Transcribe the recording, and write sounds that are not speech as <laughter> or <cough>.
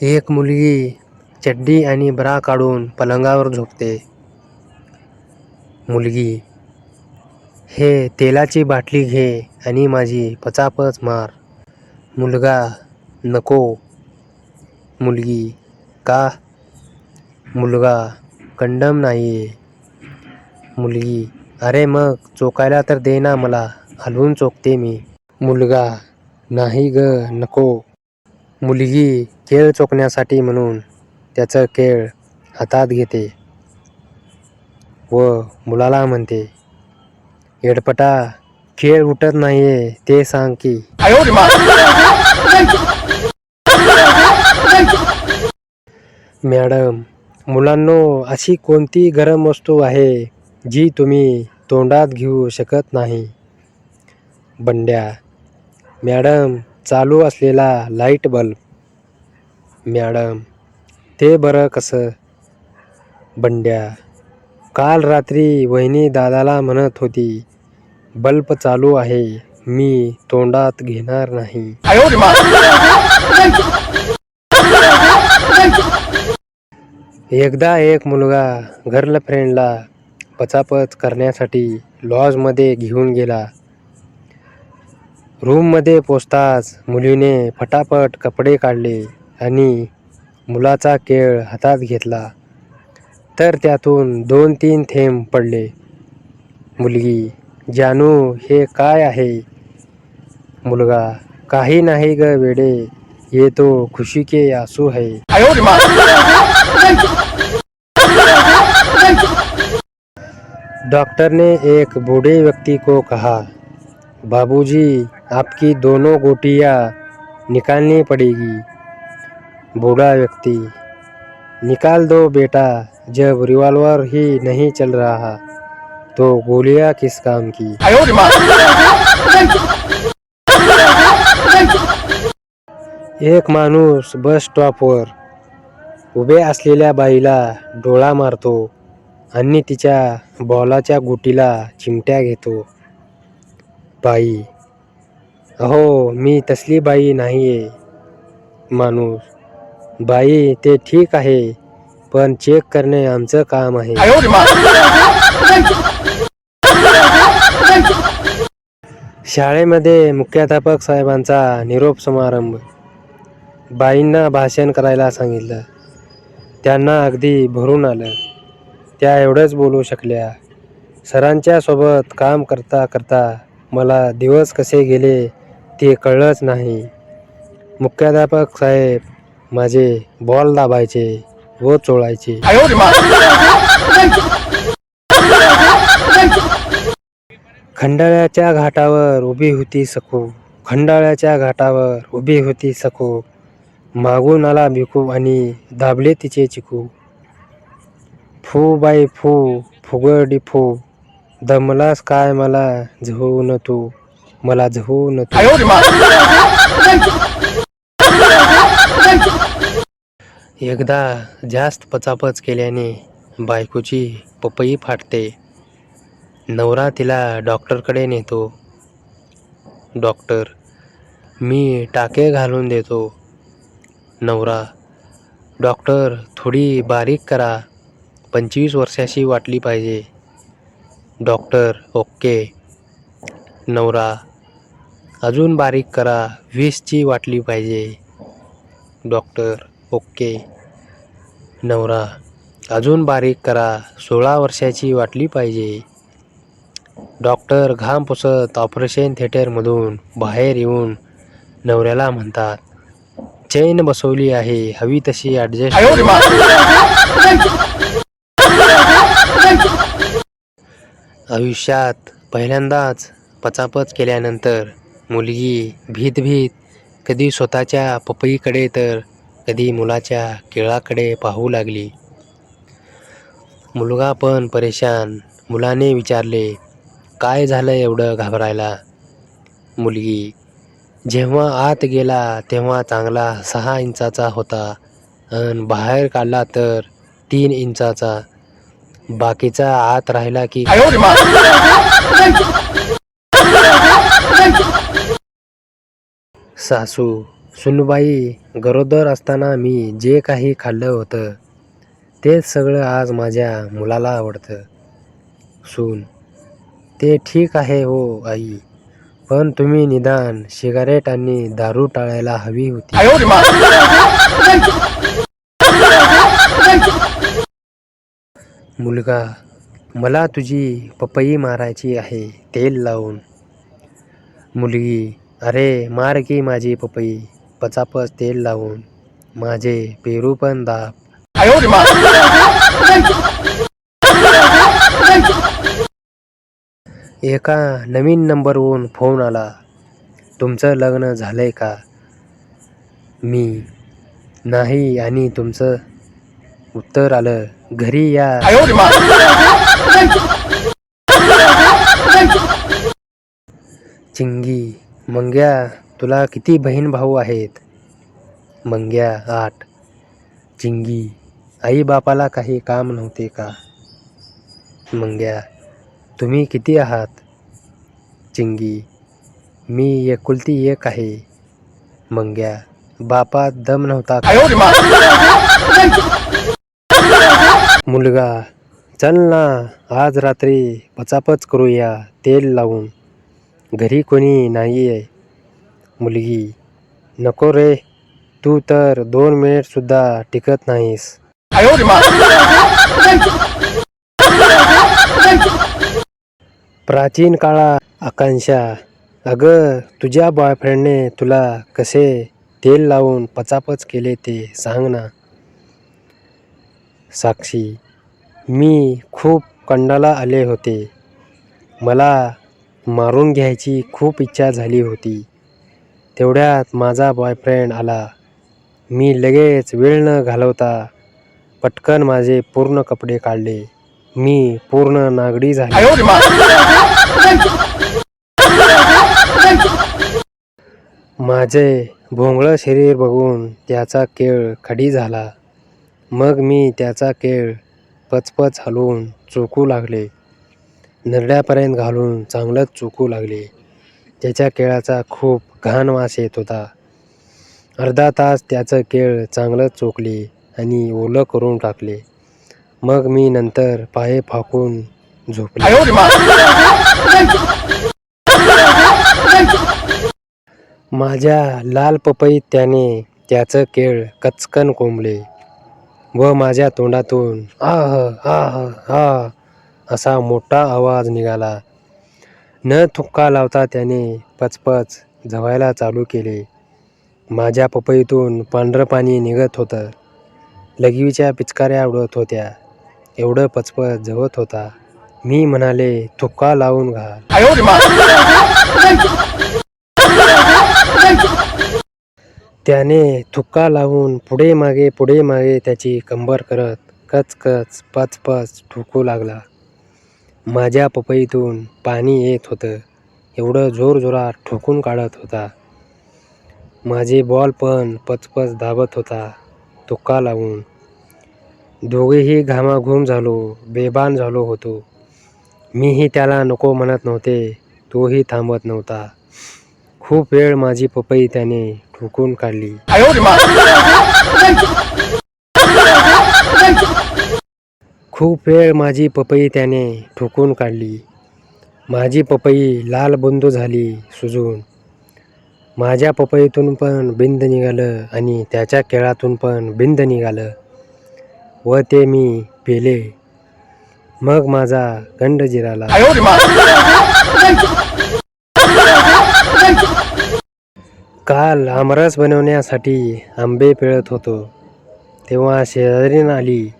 एक मुलगी चड्डी आणि ब्रा काढून पलंगावर झोपते. मुलगी हे तेलाची बाटली घे आणि माझी पचापच मार. मुलगा नको. मुलगी का? मुलगा कंडम नाही मुलगी अरे मग चोकायला तर दे ना मला हलवून चोकते मी. मुलगा नाही ग नको. मुलगी खेळ चोखण्यासाठी म्हणून त्याचं खेळ हातात घेते व मुलाला म्हणते येडपटा खेळ उठत नाहीये ते सांग की. मॅडम मुलांनो अशी कोणती गरम वस्तू आहे जी तुम्ही तोंडात घेऊ शकत नाही? बंड्या मॅडम चालू असलेला लाइट बल्ब मॅडम ते बरं कसं? बंड्या काल रात्री वहिनी दादाला म्हणत होती बल्ब चालू आहे मी तोंडात घेणार नाही. एकदा एक मुलगा गर्लफ्रेंडला पचापच करण्यासाठी लॉजमध्ये घेऊन गेला. रूममध्ये पोचताच मुलीने फटाफट कपडे काढले. आणि मुलाचा केळ हातात घेतला. तर त्यातून दोन तीन थेंब पडले. मुलगी जानू हे काय आहे? मुलगा काही नाही ग वेडे ये तो खुशी के आसू है. डॉक्टर ने एक बूढ़े व्यक्ति को कहा बाबूजी आपकी दोनों गोटियाँ निकालनी पड़ेगी। बूढ़ा व्यक्ति निकाल दो बेटा जब रिवॉल्वर ही नहीं चल रहा तो गोलियां किस काम की? एक माणूस बस स्टॉपवर उभे असलेल्या बाईला डोळा मारतो आणि तिच्या बॉलाच्या गुटीला चिमट्या घेतो. बाई अहो मी तसली बाई नाही आहे माणूस बाई ते ठीक आहे पण चेक करणे आमचं काम आहे. शाळेमध्ये मुख्याध्यापक साहेबांचा निरोप समारंभ. बाईंना भाषण करायला सांगितलं. त्यांना अगदी भरून आलं. त्या एवढंच बोलू शकल्या. सरांच्या सोबत काम करता करता मला दिवस कसे गेले ते कळलंच नाही. मुख्याध्यापक साहेब माझे बॉल दाबायचे व चोळायचे. खंडाळ्याच्या घाटावर उभी होती सखू. खंडाळ्याच्या घाटावर उभी होती सखू. मागून आला भिकू आणि दाबले तिचे चिकू. फू बाई फू फुगडी फू. दमलास काय मला झहू न तू. मला झहू न तू. एकदा जास्त पचापच केल्याने बायकोची पपई फाटते. नवरा तिला डॉक्टरकडे नेतो. डॉक्टर मी टाके घालून देतो. नवरा डॉक्टर थोडी बारीक करा. पंचवीस वर्षाची वाटली पाहिजे. Doctor okay. नवरा अजून बारीक करा वीसची वाटली पाहिजे. Doctor okay. नवरा अजून बारीक करा. सोळा वर्षाची वाटली पाहिजे. डॉक्टर घाम पुसत ऑपरेशन थिएटरमधून बाहेर येऊन नवऱ्याला म्हणतात चैन बसवली आहे हवी तशी ॲडजस्ट आयुष्यात पहिल्यांदाच पचापच केल्यानंतर मुलगी भीत भीत कधी स्वतःच्या पपईकडे तर कधी मुलाच्या केळाकडे पाहू लागली. मुलगा पण परेशान. मुलाने विचारले काय झालं एवढं घाबरायला? मुलगी जेव्हा आत गेला तेव्हा चांगला सहा इंचाचा होता आणि बाहेर काढला तर तीन इंचाचा. बाकीचा आत राहिला की सासू सुनबाई गरोदर असताना मी जे काही खाल्लं होतं तेच सगळं आज माझ्या मुलाला आवडतं. सून ते ठीक आहे हो आई पण तुम्ही निदान सिगारेट आणि दारू टाळायला हवी होती. मुलगा मला तुझी पपई मारायची आहे तेल लावून. मुलगी अरे मार की माझी पपई. पचापच तेल लावून माझे पेरू पण दाब. एका नवीन नंबरवरून फोन आला. तुमचं लग्न झालंय का? मी नाही आणि तुमचं उत्तर आलं घरी या. चिंगी मंग्या तुला किती बहीण भाऊ आहेत? मंग्या आठ. चिंगी आई बापाला काही काम नव्हते का? मंग्या तुम्ही किती आहात? चिंगी मी एकुलती एक आहे. मंग्या बापात दम नव्हता का? मुलगा चल ना आज रात्री पचापच करूया तेल लावून. घरी कोणी नाही आहे मुलगी. नको रे. तू तर दोन मिनिटसुद्धा टिकत नाहीस. प्राचीन काळा आकांक्षा. अगं तुझ्या बॉयफ्रेंडने तुला कसे तेल लावून पचापच केले ते सांग ना. साक्षी मी खूप कंडाला आले होते. मला मारून घ्यायची खूप इच्छा झाली होती. तेवढ्यात माझा बॉयफ्रेंड आला. मी लगेच वेळ न घालवता पटकन माझे पूर्ण कपडे काढले. मी पूर्ण नागडी झाली. माझे भोंगळं शरीर बघून त्याचा केळ खडी झाला. मग मी त्याचा केळ पचपच हलवून चोकू लागले. नरड्यापर्यंत घालून चांगलंच चोकू लागले. त्याच्या केळाचा खूप घाण वास येत होता. अर्धा तास त्याचं केळ चांगलंच चोखले आणि ओलं करून टाकले. मग मी नंतर पाय फाकून झोपले. माझ्या लाल पपईत त्याने त्याचं केळ कचकन कोंबले व माझ्या तोंडातून आह आह हा असा मोठा आवाज निघाला. न थुक्का लावता त्याने पचपच झवायला चालू केले. माझ्या पपईतून पांढरं पाणी निघत होतं. लगवीच्या पिचकाऱ्या उडत होत्या. एवढं पचपच झवत होता. मी म्हणाले थुक्का लावून घाल. त्याने थुक्का लावून पुढे मागे पुढे मागे त्याची कंबर करत कच कच पच पच लागला. माझ्या पपईतून पाणी येत होतं. एवढं जोरजोरात ठोकून काढत होता. माझे बॉल पण पचपच धावत होता तुक्का लावून. दोघेही घामाघूम झालो बेभान झालो होतो. मीही त्याला नको म्हणत नव्हते तोही थांबत नव्हता. खूप वेळ माझी पपई त्याने ठोकून काढली. <laughs> खूप वेळ माझी पपई त्याने ठोकून काढली. माझी पपई लाल बुंदू झाली सुजून. माझ्या पपईतून पण बिंद निघालं आणि त्याच्या केळातून पण बिंद निघालं व ते मी पेले. मग माझा गंड जिराला. काल आमरस बनवण्यासाठी आंबे पिळत होतो. तेव्हा शेजारीन आली